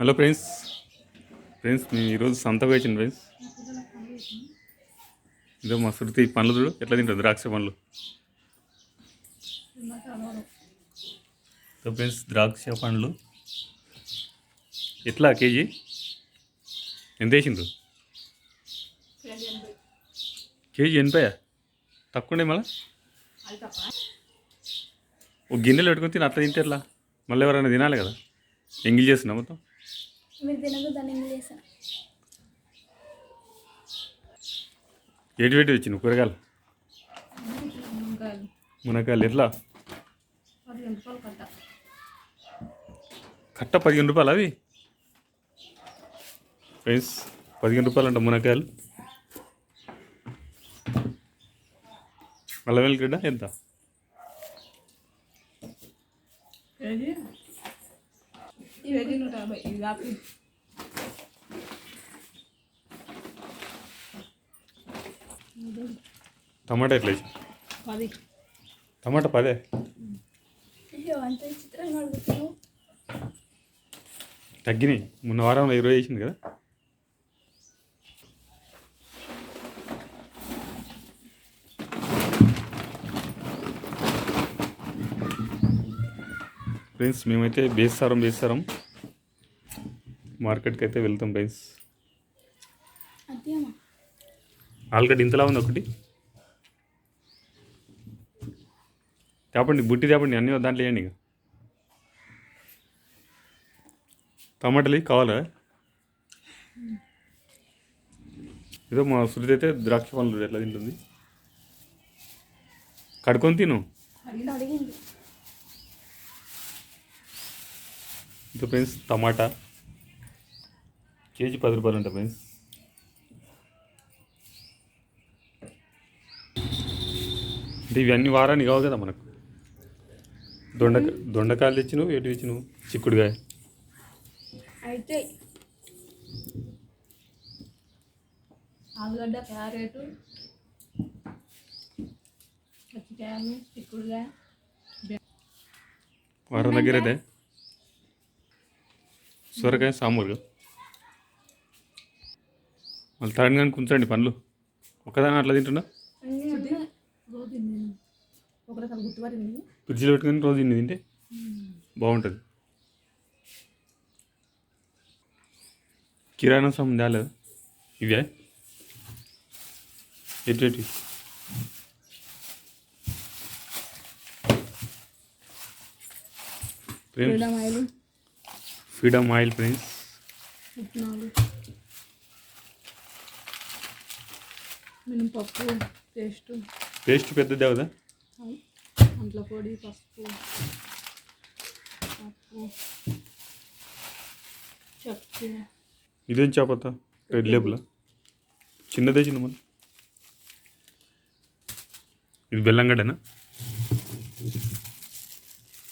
Hello friends. Friends మేము ఈరోజు సంతకు వచ్చింది ఫ్రెండ్స్. ఇదో మా శృతి పండ్లు చూడు ఎట్లా తింటుంది ద్రాక్ష పండ్లు? సో ఫ్రెండ్స్ ద్రాక్ష పండ్లు. ఎట్లా కేజీ? ఎంత వేసిండ్రు? కేజీ ఎనభై తక్కువనే మళ్ళీ? ఒక గిన్నెలు పెట్టుకుని తిని అట్లా తింటే ఎట్లా? మళ్ళీ ఎవరైనా తినాలి కదా. ఎంగిల్ చేస్తున్నా మొత్తం? మీరు తినకు దాన్ని చేశాను ఏటి పెట్టి వచ్చిన కూరగాయలు? మునక్కాయలు. ఎట్లా? కట్ట? కట్ట పదిహేను రూపాయలు అవి? ఫ్రెండ్స్ పదిహేను రూపాయలు అంట మునక్కాయలు అల్లం వెల్లిగడ్డ ఎంత కేజీ ఇవి యాభై టమాటా ఎట్లా వేసి పది. టమాటా పదే? తగ్గినాయి. మొన్న వారంలో ఇరవై వేసింది కదా? ఫ్రెండ్స్ మేమైతే బేస్తారం బేస్తారం మార్కెట్కి అయితే వెళ్తాం అదేమా ఆల్రెడీ ఇంతలా ఉంది ఒకటి. తేపండి బుట్టి తేపండి అన్నీ దాంట్లో వేయండి ఇక. టమాటాలు కావాలా? ఏదో మా శృతి అయితే ద్రాక్ష పండ్లు ఎట్లా తింటుంది? కడుకొని తిను. ఇంకా ఫ్రెండ్స్ టమాటా. కేజీ పది రూపాయలు ఉంటాయి ఫ్రెండ్స్. అంటే ఇవన్నీ వారానికి కావు కదా మనకు. దొండక దొండకాయలు తెచ్చినావు ఎటు తెచ్చినావు? చిక్కుడుకాయ. అయితే ఆలుగడ్డ క్యారెట్ పచ్చికాయలు చిక్కుడుగా వారం దగ్గర అయితే సొరకాయ సాంబార్గా మళ్ళీ తాడిని కానీ ఉంచండి పండ్లు. ఒక్కదాని అట్లా తింటున్నా? ఫ్రిడ్జ్లో పెట్టుకొని రోజు ఇన్ని తింటే బాగుంటుంది. కిరాణా సామాన్ తేలేదు ఇవే ఎటు ఎటు? Friends freedom oil. Freedom oil friends. మినపప్పు పేస్ట్. పేస్ట్ పెద్దదే కదా అంట్ల పొడి పసుపు పప్పు చక్కెర ఇదేం చేపత రెడ్ లేబుల్? చిన్నదే చిన్న మన ఇది బెల్లంగడ్డనా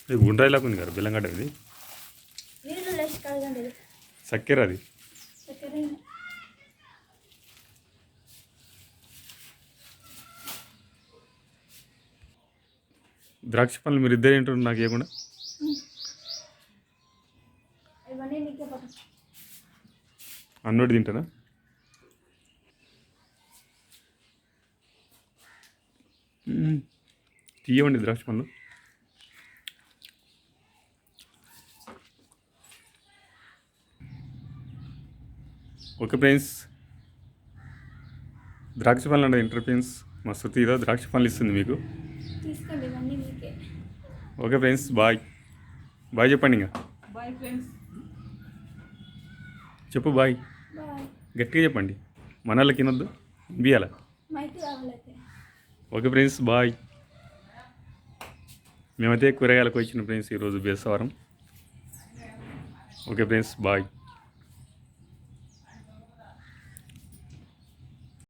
ఇది గుండ్రాయిలాగా ఉంది కదా బెల్లంగడ్డ ఇది. చక్కెర అది చక్కెర ద్రాక్ష పళ్ళు మీరు ఇద్దరు ఏంటారు నాకు ఇవ్వకుండా అన్నోటి తింటారా మ్మ్. తీయవండి ద్రాక్ష పళ్ళు ఓకే ఫ్రెండ్స్. ద్రాక్ష పళ్ళు అంటే ఇంటర్ ఫ్రెండ్స్. మా శృతి ఏదో ద్రాక్ష పళ్ళు ఇస్తుంది మీకు. తీసుకోండి ఇవన్నీ మీకే. Okay friends bye. బాయ్ చెప్పండి ఇంకా. Bye friends. చెప్పు బాయ్. గట్టిగా చెప్పండి. మన వాళ్ళకి వినొద్దు బియాల మైక్ కావాలైతే. Okay friends bye. మేమైతే కూరగాయలకు వచ్చిన ఫ్రెండ్స్ ఈరోజు బేసవారం. Okay friends bye.